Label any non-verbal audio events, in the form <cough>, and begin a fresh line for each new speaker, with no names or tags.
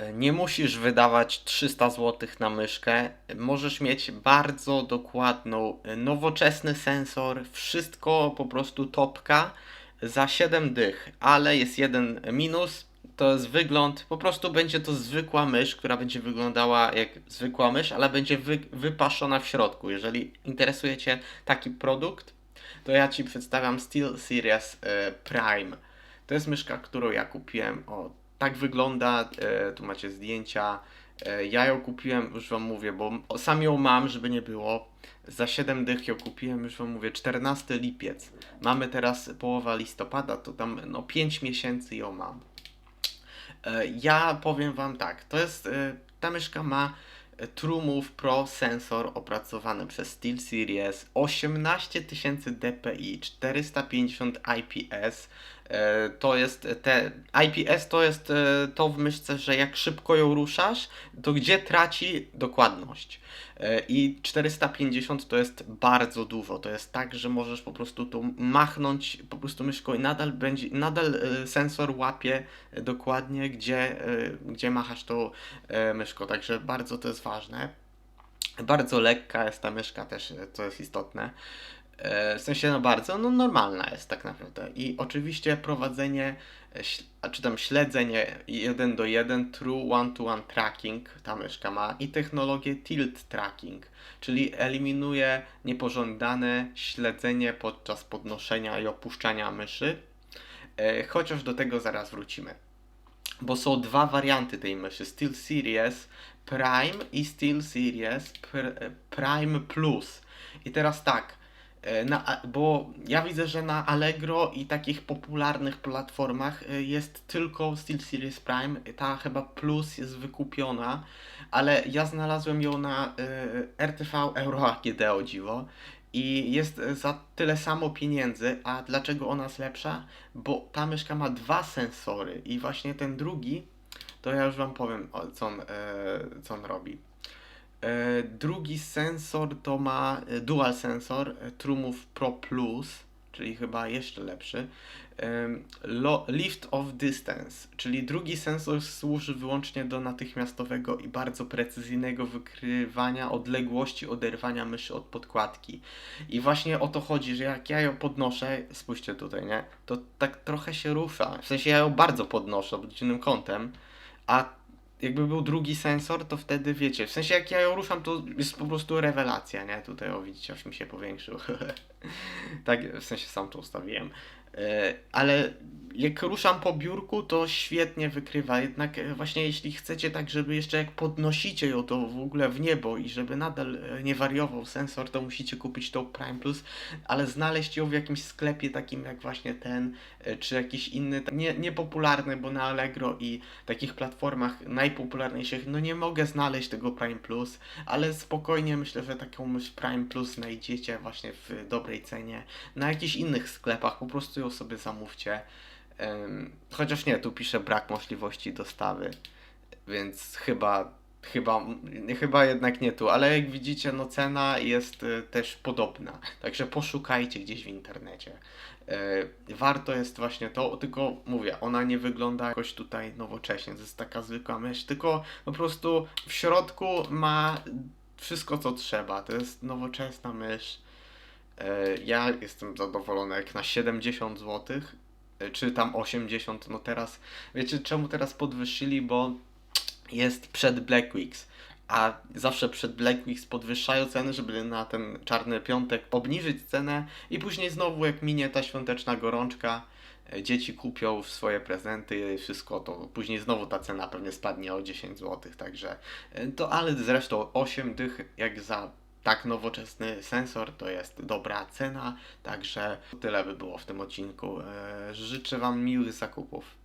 E, Nie musisz wydawać 300 zł na myszkę. Możesz mieć bardzo dokładną, e, nowoczesny sensor, wszystko po prostu topka za 7 dych, ale jest jeden minus, to jest wygląd. Po prostu będzie to zwykła mysz, która będzie wyglądała jak zwykła mysz, ale będzie wy, wypaszona w środku. Jeżeli interesuje Cię taki produkt, to ja Ci przedstawiam SteelSeries e, Prime. To jest myszka, którą ja kupiłem. O, tak wygląda. E, tu macie zdjęcia. E, ja ją kupiłem, już Wam mówię, bo sam ją mam, żeby nie było. Za 7 dych ją kupiłem, już Wam mówię, 14 lipiec. Mamy teraz połowa listopada, to tam no 5 miesięcy ją mam. E, Ja powiem Wam tak, to jest, ta myszka ma TrueMove Pro sensor opracowany przez SteelSeries 18000 dpi, 450 IPS. E, To jest te IPS to jest e, to w myszce, że jak szybko ją ruszasz, to gdzie traci dokładność. E, I 450 to jest bardzo dużo. To jest tak, że możesz po prostu tu machnąć po prostu myszką i nadal będzie, nadal e, sensor łapie e, dokładnie, gdzie, e, gdzie machasz tą e, myszką. Także bardzo to jest ważne. Bardzo lekka jest ta myszka też, e, co jest istotne. E, W sensie no bardzo, no normalna jest tak naprawdę. I oczywiście prowadzenie, e, czy tam śledzenie 1 do 1 true one-to-one tracking ta myszka ma i technologię tilt tracking, czyli eliminuje niepożądane śledzenie podczas podnoszenia i opuszczania myszy. E, Chociaż do tego zaraz wrócimy. Bo są dwa warianty tej myszy: SteelSeries Prime i SteelSeries Pr- Prime Plus. I teraz tak, na, a- bo ja widzę, że na Allegro i takich popularnych platformach e, jest tylko SteelSeries Prime. Ta chyba Plus jest wykupiona, ale ja znalazłem ją na e, RTV Euro AGD o dziwo. I jest e, za tyle samo pieniędzy, a dlaczego ona jest lepsza? Bo ta myszka ma dwa sensory i właśnie ten drugi, to ja już wam powiem, co on, e, co on robi. E, drugi sensor to ma e, dual sensor e, TrueMove Pro Plus, czyli chyba jeszcze lepszy. Lift of distance, czyli drugi sensor służy wyłącznie do natychmiastowego i bardzo precyzyjnego wykrywania odległości oderwania myszy od podkładki. I właśnie o to chodzi, że jak ja ją podnoszę, spójrzcie tutaj, nie? To tak trochę się rusza. W sensie ja ją bardzo podnoszę obróconym kątem, a jakby był drugi sensor, to wtedy wiecie, w sensie jak ja ją ruszam, to jest po prostu rewelacja, nie? Tutaj o widzicie, aż mi się powiększył. <laughs> tak, w sensie sam to ustawiłem. E, Ale jak ruszam po biurku, to świetnie wykrywa. Jednak e, właśnie jeśli chcecie tak, żeby jeszcze jak podnosicie ją to w ogóle w niebo i żeby nadal e, nie wariował sensor, to musicie kupić tą Prime Plus, ale znaleźć ją w jakimś sklepie takim jak właśnie ten, e, czy jakiś inny, nie, niepopularny, bo na Allegro i takich platformach najpopularniejszych, no nie mogę znaleźć tego Prime Plus, ale spokojnie myślę, że taką mysz Prime Plus znajdziecie właśnie w dobrej cenie. Na jakichś innych sklepach po prostu ją sobie zamówcie. Chociaż nie, tu pisze brak możliwości dostawy, więc chyba, chyba, chyba jednak nie tu, ale jak widzicie, no cena jest e, też podobna, także poszukajcie gdzieś w internecie. E, Warto jest właśnie to, tylko mówię, ona nie wygląda jakoś tutaj nowocześnie, to jest taka zwykła mysz, tylko po prostu w środku ma wszystko co trzeba, to jest nowoczesna mysz. E, Ja jestem zadowolony jak na 70 zł, czy tam 80, no teraz, wiecie czemu teraz podwyższyli, bo jest przed Black Weeks, a zawsze przed Black Weeks podwyższają ceny, żeby na ten czarny piątek obniżyć cenę i później znowu jak minie ta świąteczna gorączka, e, dzieci kupią swoje prezenty wszystko, to później znowu ta cena pewnie spadnie o 10 zł, także e, to, ale zresztą 8 dych jak za tak nowoczesny sensor to jest dobra cena, także tyle by było w tym odcinku. E, Życzę Wam miłych zakupów.